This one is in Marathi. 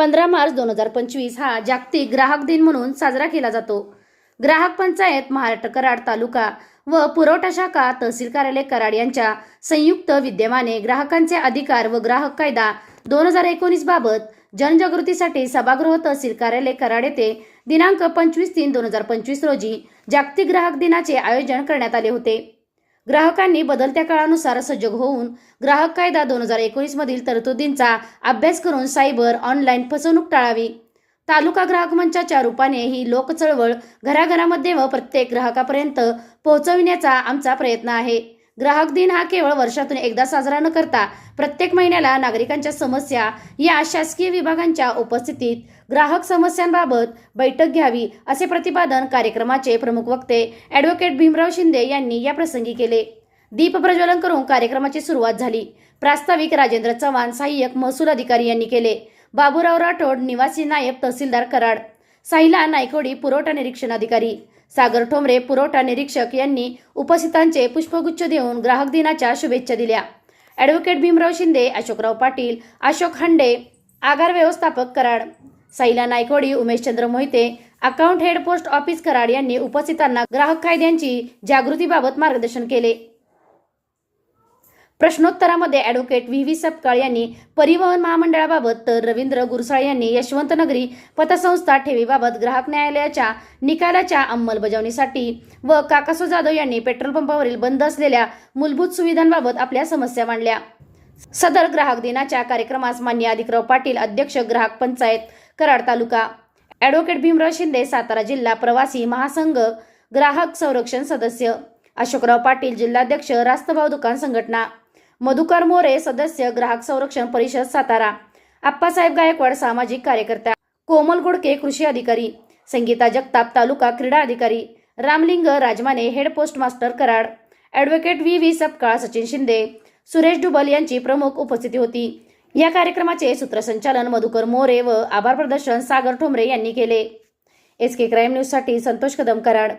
पंधरा मार्च दोन हजार पंचवीस हा जागतिक ग्राहक दिन म्हणून साजरा केला जातो. ग्राहक पंचायत महाराष्ट्र कराड तालुका व पुरवठा शाखा तहसील कार्यालय कराड यांच्या संयुक्त विद्यमाने ग्राहकांचे अधिकार व ग्राहक कायदा दोन हजार एकोणीस बाबत जनजागृतीसाठी सभागृह तहसील कार्यालय कराड येथे दिनांक पंचवीस तीन दोन हजार पंचवीस रोजी जागतिक ग्राहक दिनाचे आयोजन करण्यात आले होते. ग्राहकांनी बदलत्या काळानुसार सजग होऊन ग्राहक कायदा दोन हजार एकोणीस मधील तरतुदींचा अभ्यास करून सायबर ऑनलाईन फसवणूक टाळावी. तालुका ग्राहक मंचाच्या रूपाने ही लोक चळवळ घराघरामध्ये व प्रत्येक ग्राहकापर्यंत पोहोचविण्याचा आमचा प्रयत्न आहे. ग्राहक दिन हा केवळ वर्षातून एकदा साजरा न करता प्रत्येक महिन्याला नागरिकांच्या समस्या या शासकीय विभागांच्या उपस्थितीत ग्राहक समस्यांबाबत बैठक घ्यावी असे प्रतिपादन कार्यक्रमाचे प्रमुख वक्ते ॲडव्होकेट भीमराव शिंदे यांनी या प्रसंगी केले. दीप प्रज्वलन करून कार्यक्रमाची सुरुवात झाली. प्रास्ताविक राजेंद्र चव्हाण सहाय्यक महसूल अधिकारी यांनी केले. बाबूराव राठोड निवासी नायब तहसीलदार कराड साहिला नायकोडी पुरवठा निरीक्षण अधिकारी. सागर ठोंबरे पुरवठा निरीक्षक यांनी उपस्थितांचे पुष्पगुच्छ देऊन ग्राहक दिनाच्या शुभेच्छा दिल्या. ॲडव्होकेट भीमराव शिंदे अशोकराव पाटील अशोक हंडे आगार व्यवस्थापक Karad साईला Naikodi Umeshchandra Mohite account head post office Karad यांनी उपस्थितांना ग्राहक कायद्यांची जागृतीबाबत मार्गदर्शन केले. प्रश्नोत्तरामध्ये ॲडव्होकेट व्ही व्ही सपकाळ यांनी परिवहन महामंडळाबाबत तर रवींद्र गुरसाळ यांनी यशवंतनगरी पतसंस्था ठेवीबाबत ग्राहक न्यायालयाच्या निकालाच्या अंमलबजावणीसाठी व काकासो जाधव यांनी पेट्रोल पंपावरील बंद असलेल्या मूलभूत सुविधांबाबत आपल्या समस्या मांडल्या. सदर ग्राहक दिनाच्या कार्यक्रमास मान्य अधिकराव पाटील अध्यक्ष ग्राहक पंचायत कराड तालुका. ॲडव्होकेट भीमराव शिंदे सातारा जिल्हा प्रवासी महासंघ ग्राहक संरक्षण सदस्य. अशोकराव पाटील जिल्हाध्यक्ष रास्तभाव दुकान संघटना. मधुकर मोरे सदस्य ग्राहक संरक्षण परिषद सातारा. आप्पासाहेब गायकवाड सामाजिक कार्यकर्त्या. कोमल गोडके कृषी अधिकारी. संगीता जगताप तालुका क्रीडा अधिकारी. Ramling Rajmane head post master Karad. Advocate V V Sapkal Sachin Shinde. Suresh Dubal यांची प्रमुख उपस्थिती होती. या कार्यक्रमाचे सूत्रसंचालन मधुकर मोरे व आभार प्रदर्शन सागर ठोंबरे यांनी केले. एस के क्राईम न्यूजसाठी संतोष कदम कराड.